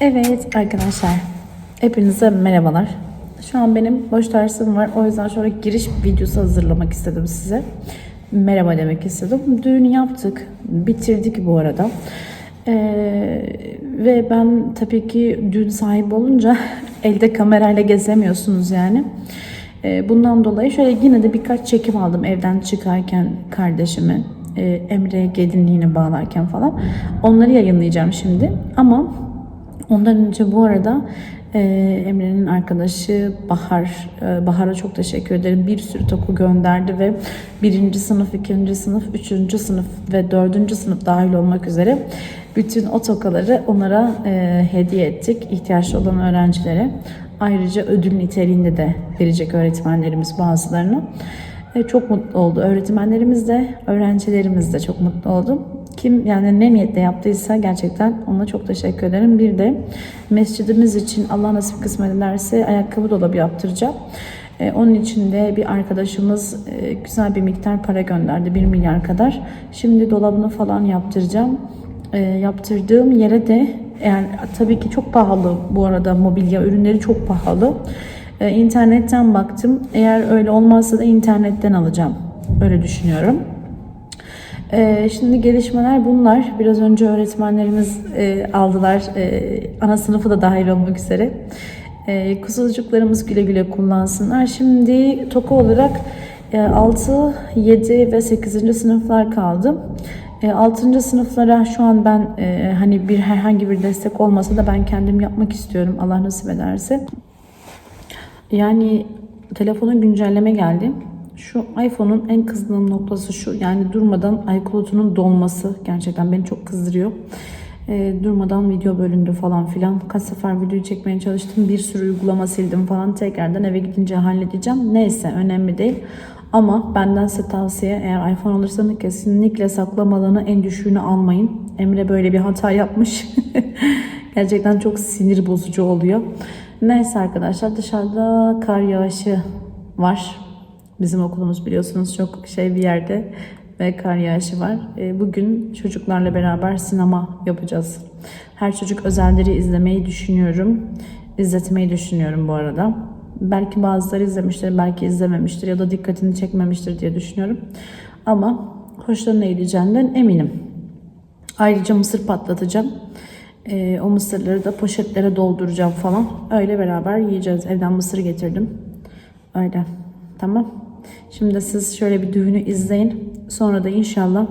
Evet arkadaşlar, hepinize merhabalar. Şu an benim boş dersim var. O yüzden şöyle giriş videosu hazırlamak istedim size. Merhaba demek istedim. Düğünü yaptık. Bitirdik bu arada. Ee, ve ben tabii ki düğün sahibi olunca elde kamerayla gezemiyorsunuz yani. Ee, bundan dolayı şöyle yine de birkaç çekim aldım evden çıkarken kardeşimi. e, Emre gelinliğini bağlarken falan. Onları yayınlayacağım şimdi. Ama Ondan önce bu arada e, Emre'nin arkadaşı Bahar, e, Bahar'a çok teşekkür ederim. Bir sürü toku gönderdi ve birinci sınıf, ikinci sınıf, üçüncü sınıf ve dördüncü sınıf dahil olmak üzere bütün o tokaları onlara e, hediye ettik ihtiyaçlı olan öğrencilere. Ayrıca ödül niteliğinde de verecek öğretmenlerimiz bazılarını. E, çok mutlu oldu. Öğretmenlerimiz de, öğrencilerimiz de çok mutlu oldu. Kim yani ne niyetle yaptıysa gerçekten ona çok teşekkür ederim. Bir de mescidimiz için Allah nasip kısmet ederse ayakkabı dolabı yaptıracağım. E, onun için de bir arkadaşımız e, güzel bir miktar para gönderdi. 1 milyar kadar. Şimdi dolabını falan yaptıracağım. E, yaptırdığım yere de yani tabii ki çok pahalı bu arada mobilya ürünleri çok pahalı. E, internetten baktım. Eğer öyle olmazsa da internetten alacağım. Öyle düşünüyorum. Ee, şimdi gelişmeler bunlar. Biraz önce öğretmenlerimiz e, aldılar. E, ana sınıfı da dahil olmak üzere. E, kuzucuklarımız güle güle kullansınlar. Şimdi TOKA olarak e, 6, 7 ve 8. sınıflar kaldı. E, 6. sınıflara şu an ben e, hani bir herhangi bir destek olmasa da ben kendim yapmak istiyorum Allah nasip ederse. Yani telefona güncelleme geldi. Şu iPhone'un en kızdığım noktası şu. Yani durmadan iCloud'unun dolması gerçekten beni çok kızdırıyor. Ee, durmadan video bölündü falan filan. Kaç sefer video çekmeye çalıştım. Bir sürü uygulama sildim falan. Tekrardan eve gidince halledeceğim. Neyse önemli değil. Ama benden size tavsiye eğer iPhone alırsanız kesinlikle saklama alanı en düşüğünü almayın. Emre böyle bir hata yapmış. Gerçekten çok sinir bozucu oluyor. Neyse arkadaşlar dışarıda kar yağışı var. Bizim okulumuz biliyorsunuz çok şey bir yerde ve kar yağışı var. E, Bugün çocuklarla beraber sinema yapacağız. Her çocuk özelleri izlemeyi düşünüyorum. İzletmeyi düşünüyorum bu arada. Belki bazıları izlemiştir, belki izlememiştir ya da dikkatini çekmemiştir diye düşünüyorum. Ama hoşlarına gideceğinden eminim. Ayrıca mısır patlatacağım. Ee, o mısırları da poşetlere dolduracağım falan. Öyle beraber yiyeceğiz. Evden mısır getirdim. Öyle. Tamam. Şimdi siz şöyle bir düğünü izleyin. Sonra da inşallah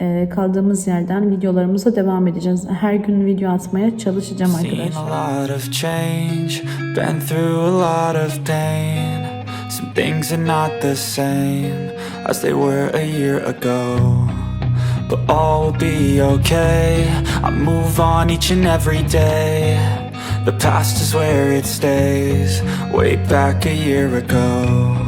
e, kaldığımız yerden videolarımıza devam edeceğiz. Her gün video atmaya çalışacağım arkadaşlar. Some things are not the same as they were a year ago. But all will be okay. I move on each and every day. The past is where it stays, way back a year ago.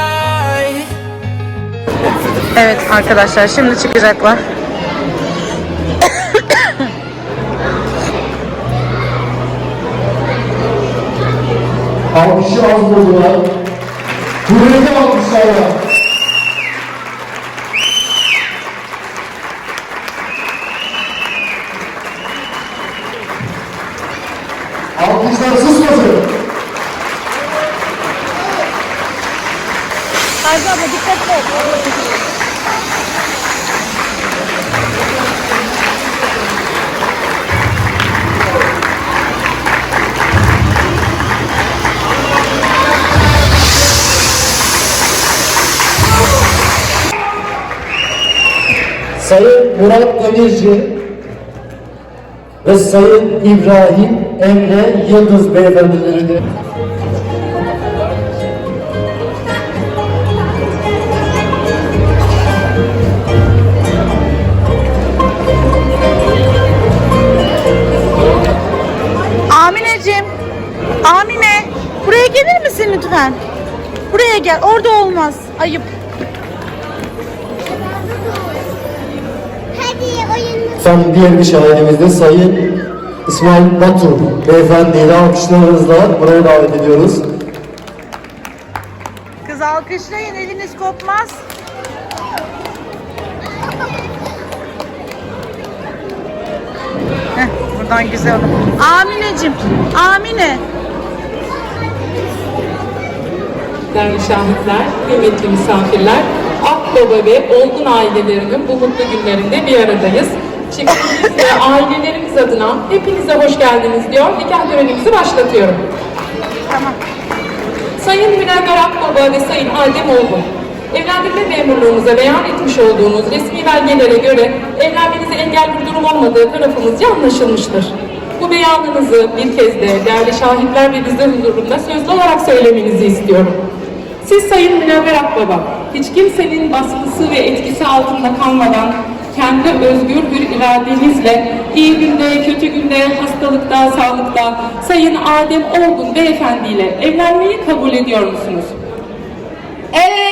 Evet arkadaşlar şimdi çıkacaklar. Alkışı az buldular. Kuvveti alkışlarla. Sayın Murat Demirci ve Sayın İbrahim Emre Yıldız beyefendilerini Amineciğim. Amine. Buraya gelir misin lütfen? Buraya gel. Orada olmaz. Ayıp. Efendim diğer bir şahidimiz de Sayın İsmail Batur beyefendiyle alkışlarınızla buraya davet ediyoruz. Kız alkışlayın. Eliniz kopmaz. Heh, buradan güzel olur. Amineciğim. Amine. değerli şahitler, kıymetli misafirler, Akbaba ve Olgun ailelerinin bu mutlu günlerinde bir aradayız. Çiftimiz ve ailelerimiz adına hepinize hoş geldiniz diyor. Nikah törenimizi başlatıyorum. Tamam. Sayın Münevver Akbaba ve Sayın Adem Olgun, evlendirme memurluğunuza beyan etmiş olduğunuz resmi belgelere göre evlenmenize engel bir durum olmadığı tarafımızca anlaşılmıştır. Bu beyanınızı bir kez de değerli şahitler ve bizler huzurunda sözlü olarak söylemenizi istiyorum. Siz Sayın Münevver Akbaba, hiç kimsenin baskısı ve etkisi altında kalmadan kendi özgür bir iradenizle iyi günde, kötü günde, hastalıkta, sağlıkta Sayın Adem Olgun Beyefendi ile evlenmeyi kabul ediyor musunuz? Evet.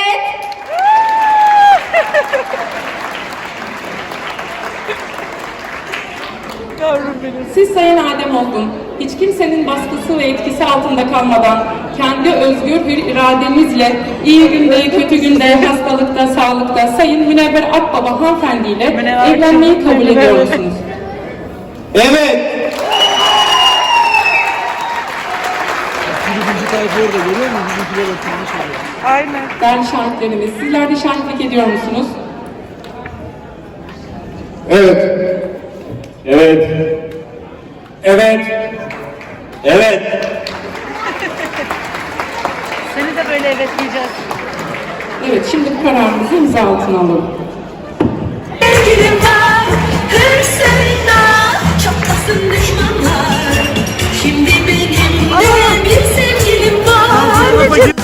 Siz Sayın Adem Olgun, hiç kimsenin baskısı ve etkisi altında kalmadan kendi özgür bir iradenizle iyi günde, kötü günde, hastalıkta, sağlıkta Sayın Münevver Akbaba hanımefendi ile Münevver evlenmeyi kabul ediyor musunuz? Evet. Aynen. Değerli şahitlerimiz, sizler de şahitlik ediyor musunuz? Evet. Evet. Evet. Evet. Seni de böyle evet diyeceğiz. Evet, şimdi bu kararınızı imza altına alalım. Sevgilim var, hırsında çatlasın düşmanlar. Şimdi benim de bir sevgilim var.